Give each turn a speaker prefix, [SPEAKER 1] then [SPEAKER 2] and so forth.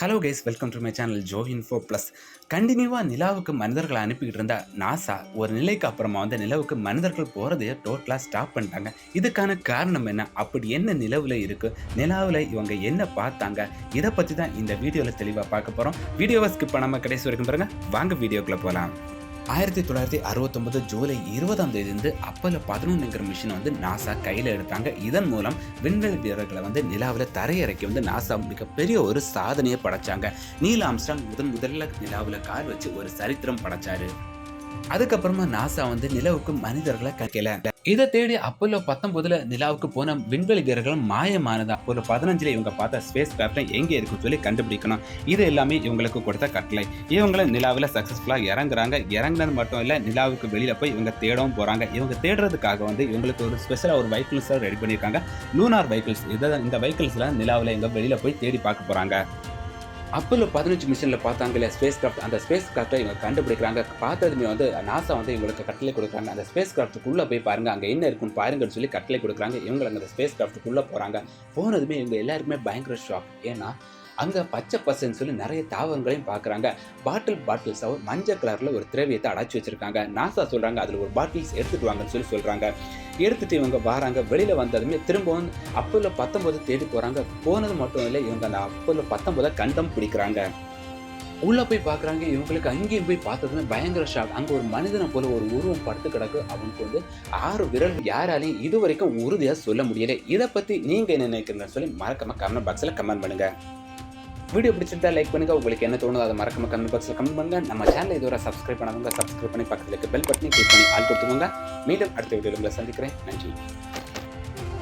[SPEAKER 1] Hello guys welcome to my channel Jo info plus கண்டினியூவாக நிலாவுக்கு மனிதர்களை அனுப்பிக்கிட்டு இருந்த நாசா ஒரு நிலைக்கு அப்புறமா வந்து நிலவுக்கு மனிதர்கள் போகிறதையே டோட்டலாக ஸ்டாப் பண்ணிட்டாங்க. இதுக்கான காரணம் என்ன? அப்படி என்ன நிலவில் இருக்குது நிலாவில் இவங்க என்ன பார்த்தாங்க? இதை பற்றி தான் இந்த வீடியோவில் தெளிவாக பார்க்க போகிறோம் வீடியோவை ஸ்கிப் பண்ணாமல் கடைசி வரைக்கும் பாருங்கள் வாங்க வீடியோக்குள்ளே போகலாம் ஆயிரத்தி தொள்ளாயிரத்தி அறுபத்தொம்பது ஜூலை இருபதாம் தேதியிலிருந்து அப்போலோ பதினொன்றுங்கிற மிஷினை வந்து நாசா கையில் எடுத்தாங்க. இதன் மூலம் விண்வெளி வீரர்களை வந்து நிலாவில் தரையிறக்கி வந்து நாசா மிகப்பெரிய ஒரு சாதனையை படைச்சாங்க. நீல் ஆம்ஸ்டாங் முதன் முதல்ல நிலாவில் கால் வச்சு ஒரு சரித்திரம் படைச்சாரு. அதுக்கப்புறமா நாசா வந்து நிலவுக்கு மனிதர்களை கற்கல இதை தேடி அப்போலோ பத்தொன்பதுல நிலாவுக்கு போன விண்வெளி வீரர்களும் மாயமானது? அப்போலோ பதினஞ்சுல இவங்க பார்த்த ஸ்பேஸ் கிராஃப்ட் எங்க இருக்குன்னு சொல்லி கண்டுபிடிக்கணும். இது எல்லாமே இவங்களுக்கு கொடுத்த கட்டளை. இவங்கள நிலாவில் சக்ஸஸ்ஃபுல்லாக இறங்குறாங்க. இறங்குனது மட்டும் இல்லை நிலாவுக்கு வெளியில போய் இவங்க தேடவும் போறாங்க. இவங்க தேடுறதுக்காக வந்து இவங்களுக்கு ஒரு ஸ்பெஷலாக ஒரு வெஹிக்கிள்ஸ் ரெடி பண்ணியிருக்காங்க. லூனார் வெஹிக்கிள்ஸ் இதை இந்த வெஹிக்கிள்ஸ்ல நிலாவில் இவங்க வெளியில போய் தேடி பார்க்க போறாங்க. அப்போலோ பதினஞ்சு மிஷனில் பார்த்தாங்களே ஸ்பேஸ் கிராஃப்ட் அந்த ஸ்பேஸ் கிராஃப்ட்டை இவங்க கண்டுபிடிக்கிறாங்க. பார்த்ததுமே வந்து நாசா வந்து இவங்களுக்கு கட்டளை கொடுக்குறாங்க. அந்த ஸ்பேஸ் கிராஃப்ட்டுக்குள்ளே போய் பாருங்கள் அங்கே என்ன இருக்குன்னு பாருங்கன்னு சொல்லி கட்டளை கொடுக்குறாங்க. இவங்க அந்த ஸ்பேஸ் கிராஃப்ட்டுக்குள்ளே போகிறாங்க போனதுமே இவங்க எல்லாருக்குமே பயங்கர ஷாக் ஏன்னா அங்கே பச்சை பசன்னு சொல்லி நிறைய தாவரங்களையும் பார்க்குறாங்க. பாட்டில் பாட்டில்ஸாக மஞ்சள் கலரில் ஒரு திரவியத்தை அடைச்சி வச்சிருக்காங்க. நாசா சொல்கிறாங்க அதில் ஒரு பாட்டில்ஸ் எடுத்துகிட்டு வாங்கன்னு சொல்லி சொல்கிறாங்க எடுத்துட்டு இவங்க வராங்க. வெளியில் வந்ததுமே திரும்பவும் அப்போல பத்தொம்போது தேடி போகிறாங்க போனது மட்டும் இல்லை இவங்க அந்த அப்போல பத்தொம்போதை கண்டம் பிடிக்கிறாங்க. உள்ள போய் பார்க்குறாங்க இவங்களுக்கு அங்கேயும் போய் பார்த்ததுமே பயங்கர ஷாக் அங்கே ஒரு மனிதனை போல ஒரு உருவம் படுத்து கிடக்கு. அவனுக்கு வந்து ஆறு விரல் யாராலையும் இது வரைக்கும் உறுதியாக சொல்ல முடியலை. இதை பற்றி நீங்கள் என்ன நினைக்கிறீங்கன்னு சொல்லி மறக்காம கமெண்ட் பாக்ஸில் கமெண்ட் பண்ணுங்கள் வீடியோ பிடிச்சிருந்தா லைக் பண்ணுங்க. உங்களுக்கு என்ன தோணுதோ அதை மறக்காம கமெண்ட் பாக்ஸில் கமெண்ட் பண்ணுங்க. நம்ம சேனல் இதுவரை சப்ஸ்கிரைப் பண்ணாதவங்க சப்ஸ்கிரைப் பண்ணி பக்கத்தில் இருக்க பெல் பட்டனை கிளிக் பண்ணி ஆள் கொடுத்துக்கோங்க. மீண்டும் அடுத்த வீடியோவில் உங்களை சந்திக்கிறேன். நன்றி.